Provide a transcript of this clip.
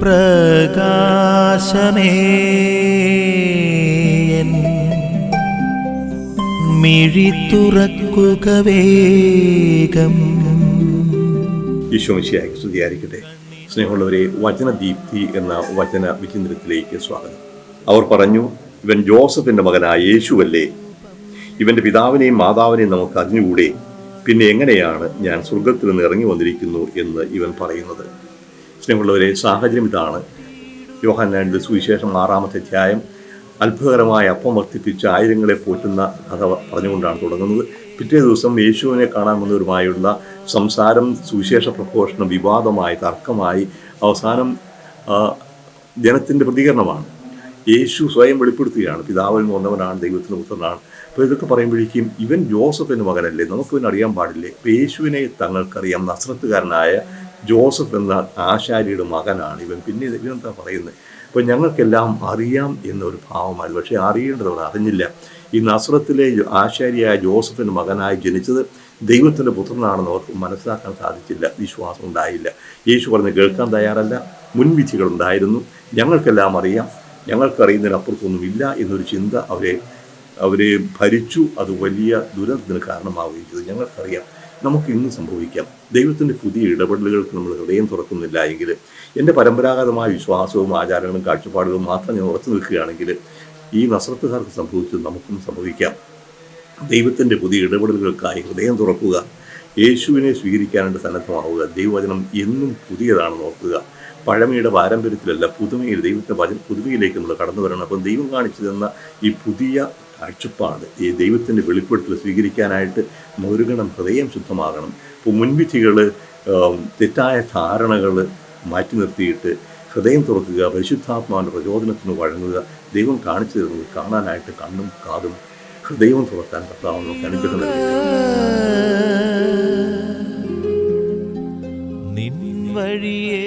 പ്രകാശമേ. മിഴി തുറക്കുക വേഗം. ഈശോമിശിയായി സ്തുതിയായിരിക്കട്ടെ. സ്നേഹമുള്ളവരെ വചനദീപ്തി എന്ന വചന വിചിന്തനത്തിലേക്ക് സ്വാഗതം. അവർ പറഞ്ഞു ഇവൻ ജോസഫിന്റെ മകനായ യേശുവല്ലേ? ഇവന്റെ പിതാവിനെയും മാതാവിനെയും നമുക്ക് അറിഞ്ഞുകൂടെ? പിന്നെ എങ്ങനെയാണ് ഞാൻ സ്വർഗത്തിൽ നിന്ന് ഇറങ്ങി വന്നിരിക്കുന്നു? എന്ന് ഇവൻ പറയുന്നത്. സ്നേഹമുള്ളവരെ സാഹചര്യം ഇതാണ്. യോഹന്നാന്റെ സുവിശേഷം ആറാമത്തെ അധ്യായം. അത്ഭുതകരമായ അപ്പം വർദ്ധിപ്പിച്ച് ആയിരങ്ങളെ പോറ്റുന്ന കഥ പറഞ്ഞുകൊണ്ടാണ് തുടങ്ങുന്നത്. പിറ്റേ ദിവസം യേശുവിനെ കാണാൻ വന്നവരുമായുള്ള സംസാരം സുവിശേഷ പ്രഘോഷണം വിവാദമായി തർക്കമായി അവസാനം ജനത്തിന്റെ പ്രതികരണമാണ്. യേശു സ്വയം വെളിപ്പെടുത്തുകയാണ്. പിതാവിൽ നിന്ന് വന്നവനാണ് ദൈവത്തിന് പുത്രനാണ്. അപ്പോൾ ഇതൊക്കെ പറയുമ്പോഴേക്കും ഇവൻ ജോസഫിന്റെ മകനല്ലേ? നമുക്ക് ഇവൻ അറിയാൻ പാടില്ലേ? അപ്പോൾ യേശുവിനെ തങ്ങൾക്കറിയാം. നസ്രത്തുകാരനായ ജോസഫ് എന്ന ആശാരിയുടെ മകനാണ് ഇവൻ. പിന്നെ ഇവനെന്താ പറയുന്നത്? അപ്പോൾ ഞങ്ങൾക്കെല്ലാം അറിയാം എന്നൊരു ഭാവമാണ് പക്ഷേ അറിയേണ്ടതവർ അറിഞ്ഞില്ല. ഈ നസ്രത്തിലെ ആശാരിയായ ജോസഫിന്റെ മകനായി ജനിച്ചത് ദൈവത്തിന്റെ പുത്രനാണെന്ന് അവർക്ക് മനസ്സിലാക്കാൻ സാധിച്ചില്ല. വിശ്വാസം ഉണ്ടായില്ല. യേശു പറഞ്ഞ് കേൾക്കാൻ തയ്യാറല്ല. മുൻവിധികളുണ്ടായിരുന്നു ഞങ്ങൾക്കെല്ലാം അറിയാം. ഞങ്ങൾക്കറിയുന്നതിനപ്പുറത്തൊന്നുമില്ല എന്നൊരു ചിന്ത അവരെ അവരെ ഭരിച്ചു. അത് വലിയ ദുരന്തത്തിന് കാരണമാവുകയും ചെയ്തു. ഞങ്ങൾക്കറിയാം. നമുക്ക് ഇന്ന് സംഭവിക്കാം. ദൈവത്തിന്റെ പുതിയ ഇടപെടലുകൾക്ക് നമ്മൾ ഹൃദയം തുറക്കുന്നില്ല എങ്കിൽ എന്റെ പരമ്പരാഗതമായ വിശ്വാസവും ആചാരങ്ങളും കാഴ്ചപ്പാടുകളും മാത്രം ഞാൻ ഉറച്ചു നിൽക്കുകയാണെങ്കിൽ ഈ നസ്രത്തുകാർക്ക് സംഭവിച്ചത് നമുക്കും സംഭവിക്കാം. ദൈവത്തിന്റെ പുതിയ ഇടപെടലുകൾക്കായി ഹൃദയം തുറക്കുക. യേശുവിനെ സ്വീകരിക്കാനായിട്ട് സന്നദ്ധമാവുക. ദൈവവചനം എന്നും പുതിയതാണ് ഓർക്കുക. പഴമയുടെ പാരമ്പര്യത്തിലല്ല പുതുമയിൽ ദൈവത്തെ വചന പുതുമയിലേക്ക് നമ്മൾ കടന്നു വരണം. അപ്പം ദൈവം കാണിച്ചു തന്ന ഈ പുതിയ കാഴ്ചപ്പാട് ഈ ദൈവത്തിന്റെ വെളിപ്പെടുത്തൽ സ്വീകരിക്കാനായിട്ട് മുരുകണം ഹൃദയം ശുദ്ധമാകണം. ഇപ്പോൾ മുൻവിധികൾ തെറ്റായ ധാരണകൾ മാറ്റി നിർത്തിയിട്ട് ഹൃദയം തുറക്കുക പരിശുദ്ധാത്മാവിന്റെ പ്രചോദനത്തിന് വഴങ്ങുക ദൈവം കാണിച്ചു തരുന്നത് കാണാനായിട്ട് കണ്ണും കാതും ഹൃദയവും തുറക്കാൻ കർത്താവ് നമുക്ക് അനുഗ്രഹം വഴിയേ